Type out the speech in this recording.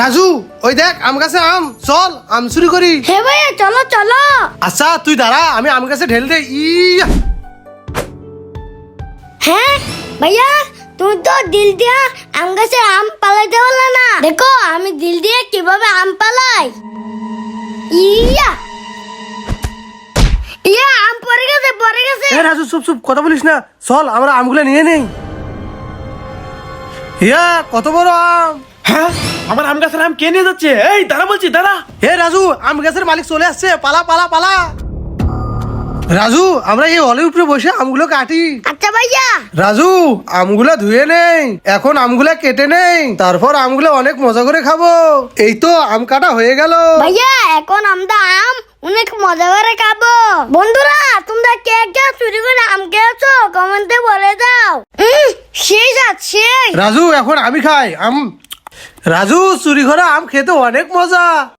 রাজু ওই দেখ আম গাছে আম। চল আম চুরি করি। হে ভাইয়া চলো চলো। আচ্ছা তুই দাঁড়া আমি আম গাছে ঢেল দে ইয়া। হ্যাঁ ভাইয়া তুমি তো দিল দিয়া আম গাছে আম পালাইতে পারলে না। দেখো আমি দিল দিয়ে কীভাবে আম পালাই। ইয়া। ইয়া আম পড়ে গেছে পড়ে গেছে। এ রাজু চুপ চুপ কথা বলিস না। চল আমরা আমগুলো নিয়ে নেই। ইয়া কত বড় আম। হ্যাঁ? আমার আম গাছের আম কে নিয়ে যাচ্ছে? এই দাঁড়া বলছি দাঁড়া। হে রাজু আম গাছের মালিক চলে আসছে। পালা পালা পালা। রাজু আমরা এই অলের উপরে বসে আমগুলো কাটি। আচ্ছা ভাইয়া। রাজু আমগুলা ধুয়ে নেই। এখন আমগুলা কেটে নেই। তারপর আমগুলা অনেক মজা করে খাব। এই তো আম কাটা হয়ে গেল। ভাইয়া এখন আমরা আম অনেক মজা করে খাব। বন্ধুরা তোমরা কে কে চুরি করে আম খেয়েছো? কমেন্টে বলে দাও। উম, সেই যাক রাজু এখন আমি খাই। আম রাজু চুরি করা আম খেতে অনেক মজা।